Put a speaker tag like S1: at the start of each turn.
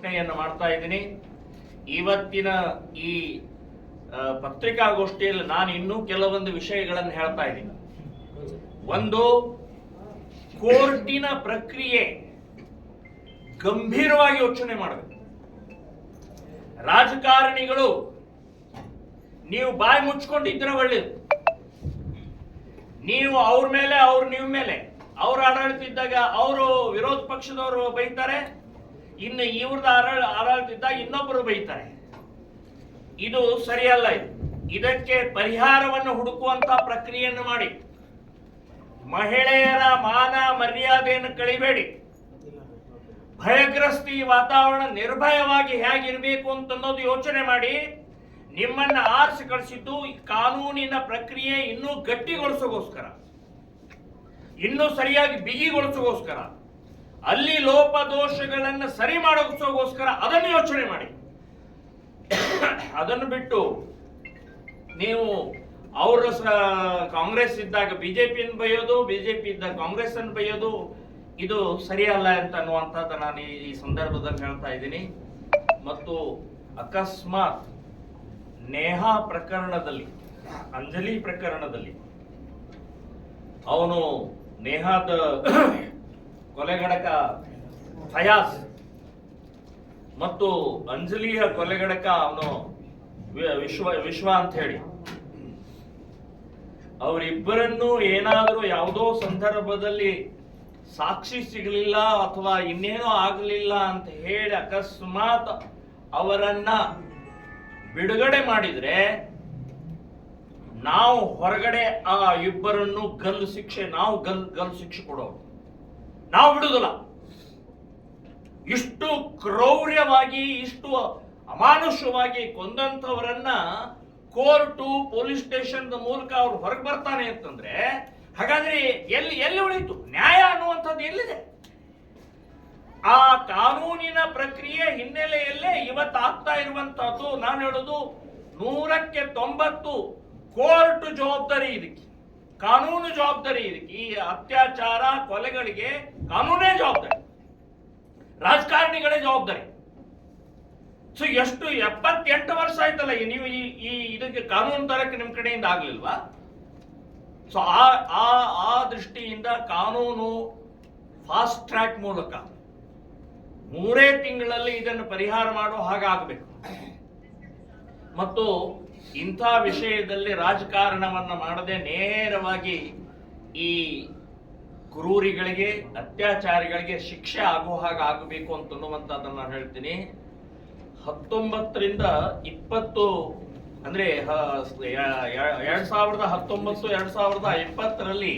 S1: ಘೋಷಣೆಯನ್ನು ಮಾಡ್ತಾ ಇದ್ದೀನಿ. ಇವತ್ತಿನ ಈ ಪತ್ರಿಕಾಗೋಷ್ಠಿಯಲ್ಲಿ ನಾನು ಇನ್ನೂ ಕೆಲವೊಂದು ವಿಷಯಗಳನ್ನು ಹೇಳ್ತಾ ಇದ್ದೀನಿ. ಒಂದು, ಕೋರ್ಟಿನ ಪ್ರಕ್ರಿಯೆ ಗಂಭೀರವಾಗಿ ಯೋಚನೆ ಮಾಡಬೇಕು. ರಾಜಕಾರಣಿಗಳು, ನೀವು ಬಾಯಿ ಮುಚ್ಕೊಂಡಿದ್ರೆ ಒಳ್ಳೇದು. ನೀವು ಅವ್ರ ಮೇಲೆ, ಅವ್ರ ನಿಮ್ಮ ಮೇಲೆ. ಅವ್ರ ಆಡಳಿತ ಇದ್ದಾಗ, ಅವರು ವಿರೋಧ ಪಕ್ಷದವರು ಬೈತಾರೆ ಇನ್ನು ಇವ್ರದ್ದು ಆಡಳ ಆಡಳಿತ ಇನ್ನೊಬ್ಬರು ಬೈತಾರೆ. ಇದು ಸರಿಯಲ್ಲ ಇದು. ಇದಕ್ಕೆ ಪರಿಹಾರವನ್ನು ಹುಡುಕುವಂತ ಪ್ರಕ್ರಿಯೆಯನ್ನು ಮಾಡಿ. ಮಹಿಳೆಯರ ಮಾನ ಮರ್ಯಾದೆಯನ್ನು ಕಳಿಬೇಡಿ. ಭಯಗ್ರಸ್ತಿ ವಾತಾವರಣ ನಿರ್ಭಯವಾಗಿ ಹೇಗಿರಬೇಕು ಅಂತ ಅನ್ನೋದು ಯೋಚನೆ ಮಾಡಿ. ನಿಮ್ಮನ್ನ ಆರಿಸಿ ಕಳಿಸಿದ್ದು ಕಾನೂನಿನ ಪ್ರಕ್ರಿಯೆ ಇನ್ನೂ ಗಟ್ಟಿಗೊಳಿಸೋಗೋಸ್ಕರ. ಇನ್ನೂ ಸರಿಯಾಗಿ ಬಿಗಿಗೊಳಿಸೋಗೋಸ್ಕರ. ಅಲ್ಲಿ ಲೋಪ ದೋಷಗಳನ್ನು ಸರಿ ಮಾಡೋಸ್ಕರ ಅದನ್ನು ಯೋಚನೆ ಮಾಡಿ. ಅದನ್ನು ಬಿಟ್ಟು ನೀವು ಅವರ ಕಾಂಗ್ರೆಸ್ ಇದ್ದಾಗ ಬಿಜೆಪಿಯನ್ನು ಬೈಯೋದು ಬಿಜೆಪಿ ಇದ್ದಾಗ ಕಾಂಗ್ರೆಸ್ ಅನ್ನು ಬೈಯೋದು ಇದು ಸರಿಯಲ್ಲ ಅಂತ ಅನ್ನುವಂಥದ್ದು ನಾನು ಈ ಸಂದರ್ಭದಲ್ಲಿ ಹೇಳ್ತಾ ಇದ್ದೀನಿ. ಮತ್ತು ಅಕಸ್ಮಾತ್ ನೇಹಾ ಪ್ರಕರಣದಲ್ಲಿ, ಅಂಜಲಿ ಪ್ರಕರಣದಲ್ಲಿ ಅವನು ನೇಹಾದ ಕೊಲೆಗಡಕ ಫಯಾಸ್ ಮತ್ತು ಅಂಜಲಿಯ ಕೊಲೆಗಡಕ ಅವನು ವಿಶ್ವ ವಿಶ್ವ ಅಂತ ಹೇಳಿ. ಅವರಿಬ್ಬರನ್ನು ಏನಾದರೂ ಯಾವುದೋ ಸಂದರ್ಭದಲ್ಲಿ ಸಾಕ್ಷಿ ಸಿಗಲಿಲ್ಲ ಅಥವಾ ಇನ್ನೇನೋ ಆಗಲಿಲ್ಲ ಅಂತ ಹೇಳಿ ಅಕಸ್ಮಾತ್ ಅವರನ್ನ ಬಿಡುಗಡೆ ಮಾಡಿದ್ರೆ ನಾವು ಹೊರಗಡೆ ಆ ಇಬ್ಬರನ್ನು ಗಲ್ಲು ಶಿಕ್ಷೆ, ನಾವು ಗಲ್, ಗಲ್ಲು ಶಿಕ್ಷೆ ಕೊಡೋರು ನಾವು ಬಿಡುವುದಿಲ್ಲ. ಇಷ್ಟು ಕ್ರೌರ್ಯವಾಗಿ, ಇಷ್ಟು ಅಮಾನುಷವಾಗಿ ಕೊಂದಂತವರನ್ನ ಕೋರ್ಟು, ಪೊಲೀಸ್ ಸ್ಟೇಷನ್ ಮೂಲಕ ಅವ್ರು ಹೊರಗೆ ಬರ್ತಾನೆ ಅಂತಂದ್ರೆ, ಹಾಗಾದ್ರೆ ಎಲ್ಲಿ ಎಲ್ಲಿ ಉಳಿತು? ನ್ಯಾಯ ಅನ್ನುವಂಥದ್ದು ಎಲ್ಲಿದೆ? ಆ ಕಾನೂನಿನ ಪ್ರಕ್ರಿಯೆ ಹಿನ್ನೆಲೆಯಲ್ಲೇ ಇವತ್ತು ಆಗ್ತಾ ಇರುವಂತಹದ್ದು, ನಾನು ಹೇಳೋದು ನೂರಕ್ಕೆ ತೊಂಬತ್ತು ಕೋರ್ಟ್ ಜವಾಬ್ದಾರಿ ಇದಕ್ಕೆ. ಕಾನೂನು ಜವಾಬ್ದಾರಿ ಈ ಅತ್ಯಾಚಾರ ಕೊಲೆಗಳಿಗೆ ಕಾನೂನೇ ಜವಾಬ್ದಾರಿ. ರಾಜಕಾರಣಿಗಳೇ ಜವಾಬ್ದಾರಿ. ಸೊ ಎಷ್ಟು ಎಪ್ಪತ್ತೆಂಟು ವರ್ಷ ಆಯ್ತಲ್ಲ ನೀವು ಈ ಈ ಇದಕ್ಕೆ ಕಾನೂನು ತರಕ್ಕೆ ನಿಮ್ ಕಡೆಯಿಂದ ಆಗ್ಲಿಲ್ವಾ? ಸೊ ಆ ಆ ಆ ದೃಷ್ಟಿಯಿಂದ ಕಾನೂನು ಫಾಸ್ಟ್ ಟ್ರ್ಯಾಕ್ ಮೂಲಕ ಮೂರೇ ತಿಂಗಳಲ್ಲಿ ಇದನ್ನು ಪರಿಹಾರ ಮಾಡೋ ಹಾಗಾಗಬೇಕು ಮತ್ತು ಇಂಥ ವಿಷಯದಲ್ಲಿ ರಾಜಕಾರಣವನ್ನು ಮಾಡದೆ ನೇರವಾಗಿ ಈ ಕ್ರೂರಿಗಳಿಗೆ, ಅತ್ಯಾಚಾರಿಗಳಿಗೆ ಶಿಕ್ಷೆ ಆಗೋ ಹಾಗೆ ಆಗಬೇಕು ಅಂತ ಅನ್ನುವಂಥದ್ದನ್ನ ನಾನು ಹೇಳ್ತೀನಿ. ಹತ್ತೊಂಬತ್ತರಿಂದ ಇಪ್ಪತ್ತು, ಅಂದ್ರೆ ಎರಡ್ ಸಾವಿರದ ಹತ್ತೊಂಬತ್ತು, ಎರಡ್ ಸಾವಿರದ ಇಪ್ಪತ್ತರಲ್ಲಿ